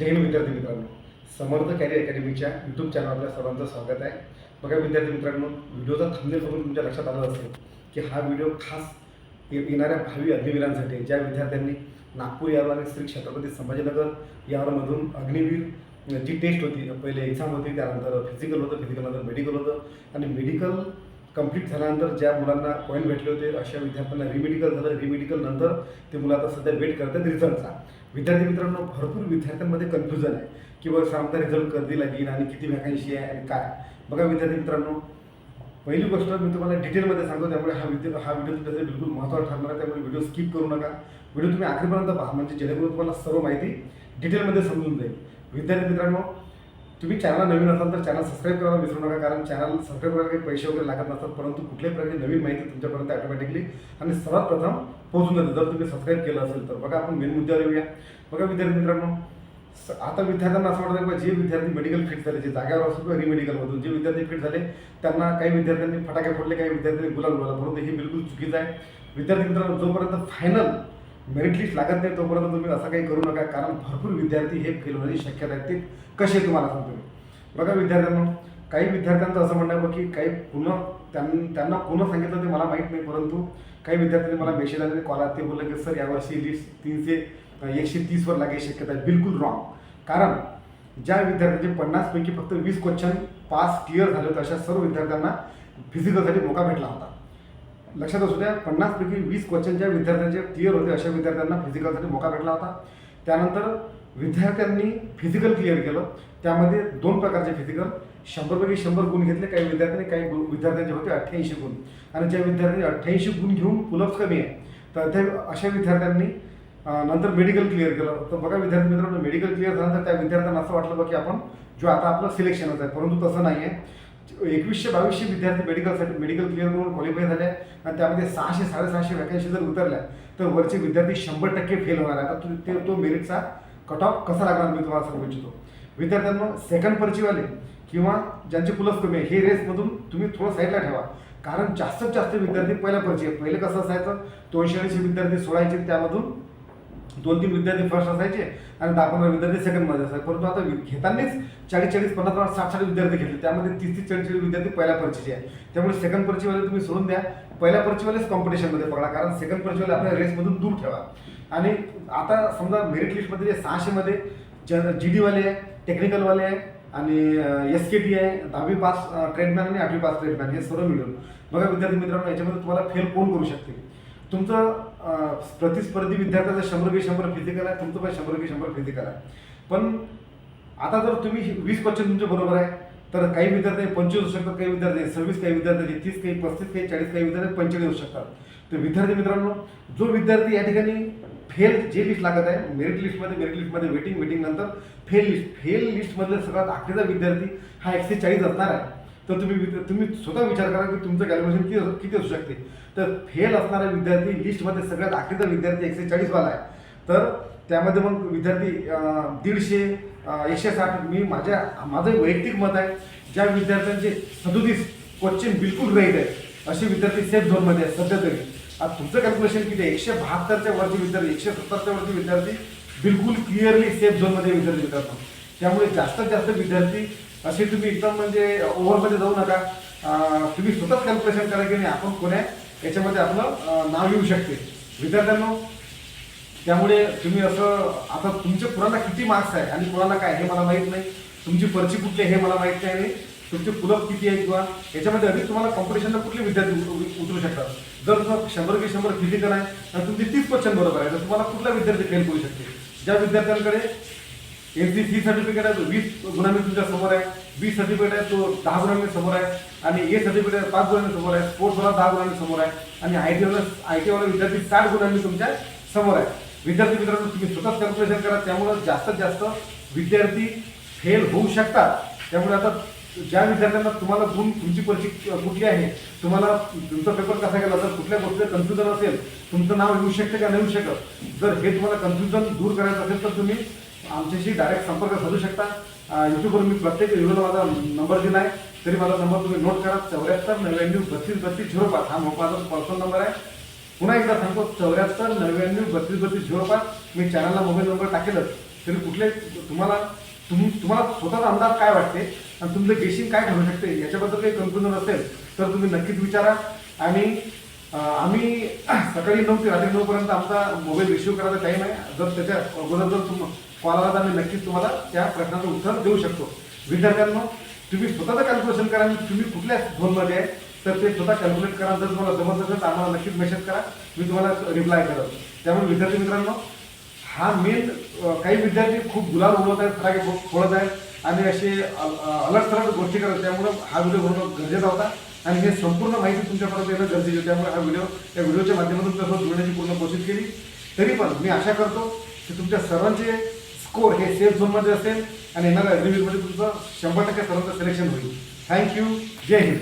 जय हिंद विद्यार्थी मित्रांनो. समर्थ कॅरियर अकॅडमीच्या यूट्यूब चॅनल आपल्या सर्वांचं स्वागत आहे. बघा विद्यार्थी मित्रांनो व्हिडिओचा थंबनेल बघून तुमच्या लक्षात आलं असेल की हा व्हिडिओ खास ये- येणाऱ्या भावी अग्निवीरांसाठी ज्या विद्यार्थ्यांनी नागपूर यावर आणि श्री छत्रपती संभाजीनगर यावरमधून अग्निवीर जी टेस्ट होती पहिले एक्झाम होती त्यानंतर फिजिकल होतं फिजिकलनंतर मेडिकल होतं. आणि मेडिकल कंप्लीट झाल्यानंतर ज्या मुलांना पॉईंट भेटले होते अशा विद्यार्थ्यांना रिमेडिकल झालं. रिमेडिकल नंतर ते मुलं आता सध्या वेट करतात रिझल्टचा विद्यार्थी मित्रांनो भरपूर विद्यार्थ्यांमध्ये कन्फ्युजन आहे की बघ रिझल्ट कधी लागेल आणि किती व्हॅकन्सी आहे आणि काय. बघा विद्यार्थी मित्रांनो पहिली गोष्ट मी तुम्हाला डिटेलमध्ये सांगतो त्यामुळे हा व्हिडिओ हा व्हिडिओ तुमच्यासाठी बिलकुल महत्त्वाचा ठरणार आहे त्यामुळे व्हिडिओ स्किप करू नका. व्हिडिओ तुम्ही आखरीपर्यंत पहा म्हणजे जेणेकरून तुम्हाला सर्व माहिती डिटेलमध्ये समजून जाईल. विद्यार्थी मित्रांनो तुम्ही चॅनल नवीन असाल तर चॅनल सबस्क्राईब करायला विसरू नका कारण चॅनल सबस्क्राईब करायला काही पैसे वगैरे लागत नसतात परंतु कुठल्याही प्रकारची नवीन माहिती तुमच्यापर्यंत ऑटोमॅटिकली आणि सर्वात प्रथम पोहोचून जाते. जर तुम्ही सबस्क्राईब केलं असेल तर. बघा आपण मेन मुद्द्यावर येऊया. बघा विद्यार्थी मित्रांनो स- आता विद्यार्थ्यांना असं वाटतं की जे विद्यार्थी मेडिकल फिट झाले जे जाग्यावर असो किंवा रिमेडिकलमधून जे विद्यार्थी फिट झाले त्यांना काही विद्यार्थ्यांनी फटाके फोडले काही विद्यार्थ्यांनी गुलाल बोला परंतु हे बिलकुल चुकीचं आहे. विद्यार्थी मित्रांनो जोपर्यंत फायनल मेरिट लिस्ट लागत नाही तोपर्यंत तुम्ही असं काही करू नका. कारण भरपूर विद्यार्थी हे फेल होण्याची शक्यता आहे. ते कसे तुम्हाला सांगतो मी. बघा विद्यार्थ्यांना काही विद्यार्थ्यांचं असं म्हणणं आहे की काही पुन्हा त्यां- त्यांना पुन्हा सांगितलं ते मला माहीत नाही परंतु काही विद्यार्थ्यांनी मला मेसेज आले कॉल आले ते बोललं की सर यावर्षी लिस्ट तीनशे एकशे तीसवर लागायची शक्यता. आहे बिलकुल रॉंग कारण ज्या विद्यार्थ्यांचे पन्नासपैकी फक्त वीस क्वेश्चन पास क्लिअर झाले होते अशा सर्व विद्यार्थ्यांना फिजिकलसाठी मोका भेटला होता. लक्षात असू द्या पन्नासपैकी वीस क्वेश्चन ज्या विद्यार्थ्यांचे क्लिअर होते अशा विद्यार्थ्यांना फिजिकलसाठी मोका भेटला होता. त्यानंतर विद्यार्थ्यांनी फिजिकल क्लिअर केलं. त्यामध्ये दोन प्रकारचे फिजिकल शंभरपैकी शंभर गुण घेतले. काही विद्यार्थ्यांनी काही विद्यार्थ्यांचे होते अठ्ठ्याऐंशी गुण. आणि ज्या विद्यार्थ्यांनी अठ्ठ्याऐंशी गुण घेऊन पुलप्स कमी आहे तर त्या अशा विद्यार्थ्यांनी नंतर मेडिकल क्लिअर केलं. तर बघा विद्यार्थी मित्रांनो मेडिकल क्लिअर झाल्यानंतर त्या विद्यार्थ्यांना असं वाटलं बघ की आपण जो आता आपलं सिलेक्शनच आहे परंतु तसं नाही आहे एकवीसशे बावीसशे विद्यार्थी मेडिकलसाठी मेडिकल क्लिअर करून क्वालिफाय झाले. आणि त्यामध्ये सहाशे साडेसहाशे वॅकन्सी जर उतरल्या तर वरचे विद्यार्थी शंभर टक्के फेल होणार आहे. आता ते तो मेरिटचा कट ऑफ कसा लागणार मी तुम्हाला सांगू इच्छितो. विद्यार्थ्यांना सेकंड पर्चीवाले किंवा ज्यांचे पुलस कमी आहे हे रेसमधून तुम्ही थोडं साईडला ठेवा. कारण जास्तीत जास्त विद्यार्थी पहिल्या पर्ची आहे. पहिले कसं असायचं? दोनशे ऐंशी विद्यार्थी सोडायचे त्यामधून दोन तीन विद्यार्थी फर्स्ट असायचे आणि दहा पंधरा विद्यार्थी सेकंडमध्ये असायचे. परंतु आता वि- घेतानाच चाळीस चाळीस पन्नास पन्नास साठ साठ विद्यार्थी घेतले. त्यामध्ये तीस तीस चाळीस चाळीस विद्यार्थी पहिल्या पर्चीचे आहे त्यामुळे सेकंड पर्चीवाले तुम्ही सोडून द्या. पहिल्या पर्चीवालेच कॉम्पिटिशनमध्ये पकडा. कारण सेकंड पर्चीवाले आपल्या रेसमधून दूर ठेवा. आणि आता समजा मेरिट लिस्टमध्ये जे सहाशेमध्ये ज जी डीवाले आहे टेक्निकलवाले आहे आणि एस के टी आहे दहावी पास ट्रेडमॅन आणि आठवी पास ट्रेडमॅन हे सर्व मिळून. बघा विद्यार्थी मित्रांनो याच्यामध्ये तुम्हाला फेल कोण करू शकते तुमचं प्रतिस्पर्धी विद्यार्थ्याचं शंभर की शंभर फिजिकल आहे तुमचं पण शंभर की शंभर फिजिकल आहे पण आता जर तुम्ही वीस क्वेश्चन तुमचे बरोबर आहे तर काही विद्यार्थी पंचवीस होऊ शकतात काही विद्यार्थी सव्वीस काही विद्यार्थी तीस काही पस्तीस काही चाळीस काही विद्यार्थी पंचेचाळीस होऊ शकतात. तर विद्यार्थी मित्रांनो जो विद्यार्थी या ठिकाणी फेल जे लिस्ट लागत आहे मेरिट लिस्टमध्ये मेरिट लिस्टमध्ये वेटिंग वेटिंग नंतर फेल लिस्ट फेल लिस्टमधले सगळ्यात आखरीचा विद्यार्थी हा एकशे चाळीस असणार आहे. तर तुम्ही तुम्ही स्वतः विचार करा की तुमचं कॅल्क्युलेशन किती किती असू शकते. तर फेल असणारा विद्यार्थी लिस्टमध्ये सगळ्यात आखरीचा विद्यार्थी एकशे चाळीसवाला आहे. तर त्यामध्ये मग विद्यार्थी दीडशे एकशे साठ मी माझ्या माझं वैयक्तिक मत आहे ज्या विद्यार्थ्यांचे सदोतीस क्वेश्चन बिलकुल राईट आहे असे विद्यार्थी सेफ झोनमध्ये आहेत सध्या तरी. आता तुमचं कॅल्क्युलेशन किती आहे? एकशे बहात्तरच्या वरती विद्यार्थी एकशे सत्तरच्या वरती विद्यार्थी बिलकुल क्लिअरली सेफ झोनमध्ये विद्यार्थी मित्रांनो त्यामुळे जास्तीत जास्त विद्यार्थी असे तुम्ही एकदम म्हणजे ओव्हरमध्ये जाऊ नका. तुम्ही स्वतःच कॅल्क्युलेशन करा की नाही आपण कोण्या याच्यामध्ये आपलं नाव येऊ शकते. विद्यार्थ्यांना त्यामुळे तुम्ही असं आता तुमचे कुणाला किती मार्क्स आहे आणि कुणाला काय हे मला माहीत नाही. तुमची पर्ची कुठली आहे हे मला माहीत नाही. आणि तुमचे पुलप किती आहे किंवा याच्यामध्ये अधिक तुम्हाला कॉम्पिटिशनला कुठले विद्यार्थी उत- उतरू शकतात. जर तुम्हाला शंभर की शंभर फिजिकल आहे तर तुमचे तीस क्वेश्चन बरोबर आहे. तर तुम्हाला कुठला विद्यार्थी फेल करू शकते. ज्या विद्यार्थ्यांकडे एस सी सी सर्टिफिकेट आहे तो वीस गुणांनी तुमच्यासमोर आहे. बी सर्टिफिकेट आहे तो दहा गुणांनी समोर आहे. आणि ए सर्टिफिकेट आहे पाच गुणांनी समोर आहे. स्पोर्ट्सवाला दहा गुणांनी समोर आहे. आणि आय टी वाला आय टी वाला विद्यार्थी साठ गुणांनी तुमच्यासमोर आहे. विद्यार्थी मित्रांनो तुम्ही स्वतःच कॅल्क्युलेशन करा. त्यामुळं जास्तीत जास्त विद्यार्थी फेल होऊ शकतात. त्यामुळे आता ज्या विद्यार्थ्यांना तुम्हाला गुण तुमची परिस्थिती कुठली आहे तुम्हाला तुमचा पेपर कसा गेला जर कुठल्या गोष्टीचं कन्फ्युजन असेल तुमचं नाव येऊ शकतं का नाही येऊ शकत? जर हे तुम्हाला कन्फ्युजन दूर करायचं असेल तर तुम्ही आमच्याशी डायरेक्ट संपर्क साधू शकता. यूट्यूबवर मी प्रत्येक व्हिडिओला माझा नंबर दिला आहे तरी माझा नंबर तुम्ही नोट करा. चौऱ्याहत्तर नव्याण्णव बत्तीस बत्तीस झिरो पाच. हा माझा पर्सनल नंबर आहे. पुन्हा एकदा सांगतो चौऱ्याहत्तर नव्याण्णव बत्तीस बत्तीस झिरो पाच. मी चॅनलला मोबाईल नंबर टाकेलच. तरी कुठले तुम्हाला तुम तुम्हाला स्वतःचा अंदाज काय वाटते? आणि तुमचं गेशिंग काय ठरू शकते? याच्याबद्दल काही कन्फ्युजन असेल तर तुम्ही नक्कीच विचारा. आणि आम्ही सकाळी नऊ ते रात्री नऊपर्यंत आमचा मोबाईल रिसिव्ह करायचा टाईम आहे. जर त्याच्या अगोदर जर तुम कॉल आला तर आम्ही नक्कीच तुम्हाला त्या प्रश्नाचं उत्तर देऊ शकतो. विद्यार्थ्यांना तुम्ही स्वतःचं कॅल्क्युलेशन करा आणि तुम्ही कुठल्या झोनमध्ये आहे तर ते स्वतः कॅल्क्युलेट करा. जर तुम्हाला जमत असेल तर आम्हाला नक्कीच मेसेज करा. मी तुम्हाला रिप्लाय करत. त्यामुळे विद्यार्थी मित्रांनो हा मेन काही विद्यार्थी खूप गुलाल उडवत आहेत फटाके फोडत आहेत. आणि असे अलग थलग गोष्टी करत. त्यामुळं हा व्हिडिओ बनवणं गरजेचा होता. आणि हे संपूर्ण माहिती तुमच्यापर्यंत येणं गरजेचं आहे त्यामुळे हा व्हिडिओ या व्हिडिओच्या माध्यमातून तसं जुळण्याची पूर्ण कोशिश केली. तरी पण मी आशा करतो की तुमच्या सर्वांचे स्कोर हे सेफ झोनमध्ये असेल आणि येणाऱ्या रिव्ह्यूमध्ये तुमचं शंभर टक्के सर्वांचं सिलेक्शन होईल. थँक्यू जय हिंद.